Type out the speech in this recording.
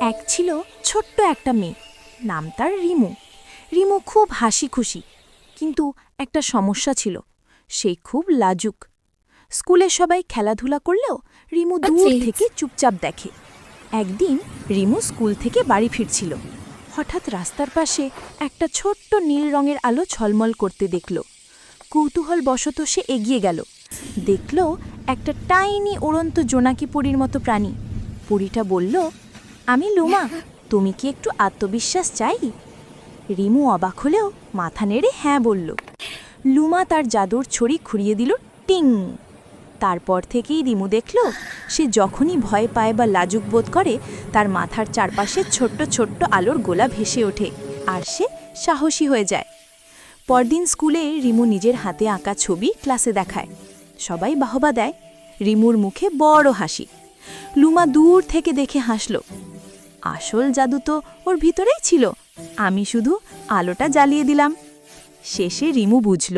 এক ছিল ছোট্ট একটা মেয়ে নাম তার রিমু। রিমু খুব হাসি খুশি কিন্তু একটা সমস্যা ছিল সে খুব লাজুক। স্কুলে সবাই খেলাধুলা করলেও রিমু দূর আচ্ছা। থেকে চুপচাপ দেখে। একদিন রিমু স্কুল থেকে বাড়ি ফিরছিল। হঠাৎ রাস্তার পাশে একটা ছোট্ট নীল রঙের আলো ছলমল করতে দেখল। কৌতূহল বশত সে এগিয়ে গেল। দেখল একটা টাইনি উড়ন্ত জোনাকি পরীর মতো প্রাণী। পরীটা বলল আমি লুমা, তুমি কি একটু আত্মবিশ্বাস চাই? রিমু অবাক হলেও মাথা নেড়ে হ্যাঁ বলল। লুমা তার জাদুর ছড়ি খুঁড়িয়ে দিল, টিং। তারপর থেকেই রিমু দেখল, সে যখনই ভয় পায় বা লাজুক বোধ করে, তার মাথার চারপাশে ছোট্ট ছোট্ট আলোর গোলা ভেসে ওঠে আর সে সাহসী হয়ে যায়। পরদিন স্কুলে রিমু নিজের হাতে আঁকা ছবি ক্লাসে দেখায়। সবাই বাহবা দেয়। রিমুর মুখে বড় হাসি। লুমা দূর থেকে দেখে হাসল আসল জাদু তো ওর ভিতরেই ছিল। আমি শুধু আলোটা জ্বালিয়ে দিলাম। শেষে রিমু বুঝল